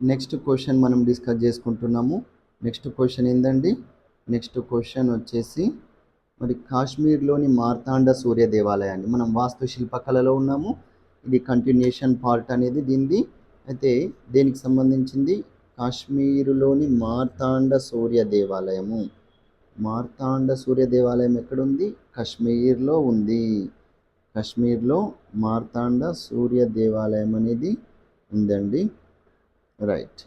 Next question మనం discuss చేసుకుంటున్నాము. Next question ఏందండి? నెక్స్ట్ క్వశ్చన్ వచ్చేసి మరి కాశ్మీర్లోని మార్తాండ సూర్య దేవాలయాన్ని మనం వాస్తుశిల్ప కళలో ఉన్నాము. ఇది కంటిన్యూషన్ పార్ట్ అనేది దీనిది. అయితే దేనికి సంబంధించింది? కాశ్మీరులోని మార్తాండ సూర్య దేవాలయము. మార్తాండ సూర్య దేవాలయం ఎక్కడుంది? కాశ్మీర్లో ఉంది. కాశ్మీర్లో మార్తాండ సూర్య దేవాలయం అనేది ఉందండి. రైట్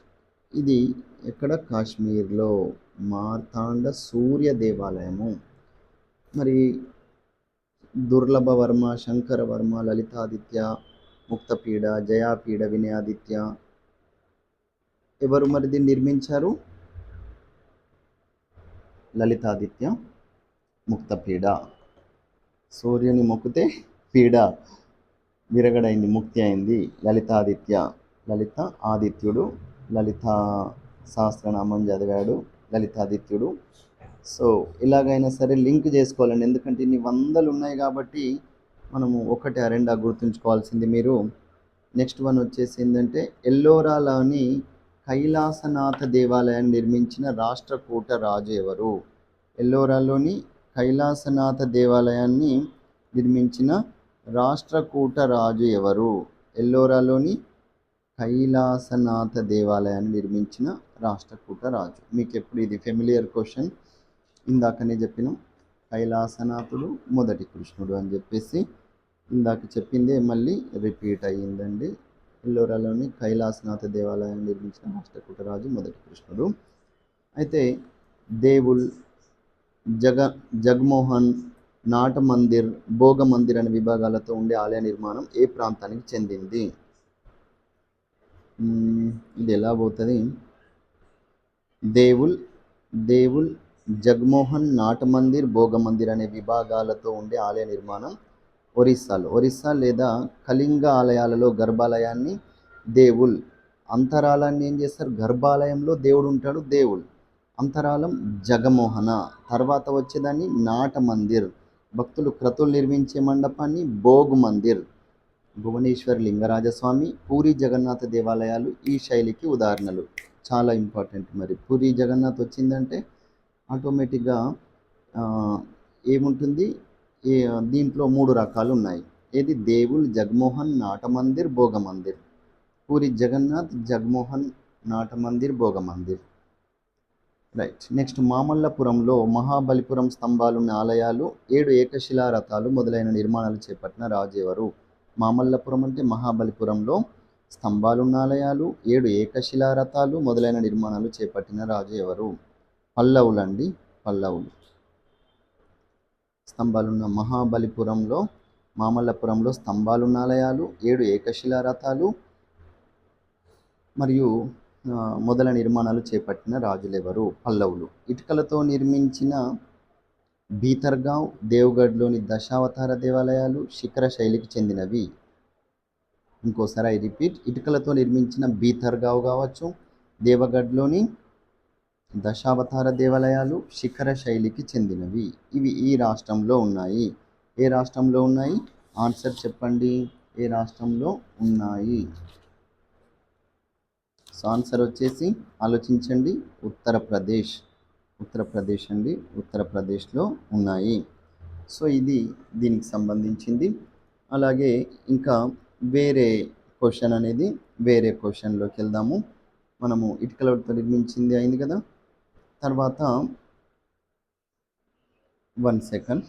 ఇది ఎక్కడ? కాశ్మీర్లో. మార్తాండ సూర్య దేవాలయము. మరి దుర్లభ వర్మ శంకర వర్మ లలితాదిత్య ముక్తపీడ జయాపీడ వినయాదిత్య. ఎవరు మరి దీన్ని నిర్మించారు? లలితాదిత్య ముక్తపీడ. సూర్యుని మొక్కితే పీడ. విరగడైంది ముక్తి అయింది లలితాదిత్య. లలిత ఆదిత్యుడు లలిత సహస్రనామం చదివాడు లలితాదిత్యుడు. సో ఇలాగైనా సరే లింక్ చేసుకోవాలండి. ఎందుకంటే ఇన్ని వందలు ఉన్నాయి కాబట్టి మనము ఒకటి రెండా గుర్తుంచుకోవాల్సింది మీరు. నెక్స్ట్ వన్ వచ్చేసి ఏంటంటే ఎల్లోరాలోని కైలాసనాథ దేవాలయాన్ని నిర్మించిన రాష్ట్రకూట రాజు ఎవరు? ఎల్లోరాలోని కైలాసనాథ దేవాలయాన్ని నిర్మించిన రాష్ట్రకూట రాజు ఎవరు? ఎల్లోరాలోని కైలాసనాథ దేవాలయాన్ని నిర్మించిన రాష్ట్రకూట రాజు మీకు ఎప్పుడు ఇది ఫెమిలియర్ క్వశ్చన్ ఇందాకనే చెప్పినాం కైలాసనాథుడు మొదటి కృష్ణుడు అని చెప్పేసి ఇందాక చెప్పిందే మళ్ళీ రిపీట్ అయ్యిందండి. ఎల్లోరాలోని కైలాసనాథ దేవాలయాన్ని నిర్మించిన రాష్ట్రకూట రాజు మొదటి కృష్ణుడు. అయితే దేవుల్ జగ జగమోహన్ నాట మందిర్ భోగ మందిర్ అనే విభాగాలతో ఉండే ఆలయ నిర్మాణం ఏ ప్రాంతానికి చెందింది? ఇది ఎలా పోతుంది? దేవుల్ దేవుల్ జగమోహన్ నాట మందిర్ భోగ మందిర్ అనే విభాగాలతో ఉండే ఆలయ నిర్మాణం ఒరిస్సాలో. ఒరిస్సా లేదా కళింగ ఆలయాలలో గర్భాలయాన్ని దేవుల్. అంతరాలాన్ని ఏం చేస్తారు? గర్భాలయంలో దేవుడు ఉంటాడు దేవుల్. అంతరాలం జగమోహన. తర్వాత వచ్చేదాన్ని నాట మందిర్ భక్తులు క్రతులు నిర్మించే మండపాన్ని భోగ్ మందిర్ భువనేశ్వర్ లింగరాజస్వామి పూరి జగన్నాథ దేవాలయాలు ఈ శైలికి ఉదాహరణలు. చాలా ఇంపార్టెంట్ మరి. పూరి జగన్నాథ్ వచ్చిందంటే ఆటోమేటిక్గా ఏముంటుంది? దీంట్లో మూడు రకాలు ఉన్నాయి ఏది? దేవుల్ జగమోహన్ నాట మందిర్ భోగ మందిర్ పూరి జగన్నాథ్ జగమోహన్ నాట మందిర్ భోగ మందిర్ రైట్. నెక్స్ట్ మామల్లపురంలో మహాబలిపురం స్తంభాలున్న ఆలయాలు ఏడు ఏకశిలా రథాలు మొదలైన నిర్మాణాలు చేపట్టిన రాజు ఎవరు మామల్లపురం అంటే మహాబలిపురంలో స్తంభాలున్న ఆలయాలు ఏడు ఏకశిలా రథాలు మొదలైన నిర్మాణాలు చేపట్టిన రాజు ఎవరు? పల్లవులండి పల్లవులు. స్తంభాలున్న మహాబలిపురంలో మామల్లపురంలో స్తంభాలున్న ఆలయాలు ఏడు ఏకశిలా రథాలు మరియు మొదల నిర్మాణాలు చేపట్టిన రాజులెవరు? పల్లవులు. ఇటుకలతో నిర్మించిన భీతర్గావ్ దేవగఢ్లోని దశావతార దేవాలయాలు శిఖర శైలికి చెందినవి. ఇంకోసారి ఐ రిపీట్ ఇటుకలతో నిర్మించిన భీతర్గావ్ కావచ్చు దేవగఢ్లోని దశావతార దేవాలయాలు శిఖర శైలికి చెందినవి. ఇవి ఈ రాష్ట్రంలో ఉన్నాయి. ఏ రాష్ట్రంలో ఉన్నాయి? ఆన్సర్ చెప్పండి. ఏ రాష్ట్రంలో ఉన్నాయి? సో ఆన్సర్ వచ్చేసి ఆలోచించండి. ఉత్తరప్రదేశ్. ఉత్తరప్రదేశ్ అండి. ఉత్తరప్రదేశ్లో ఉన్నాయి. సో ఇది దీనికి సంబంధించింది. అలాగే ఇంకా వేరే క్వశ్చన్ అనేది వేరే క్వశ్చన్లోకి వెళ్దాము. మనము ఇటుకలతో నిర్మించింది అయింది కదా. తర్వాత వన్ సెకండ్.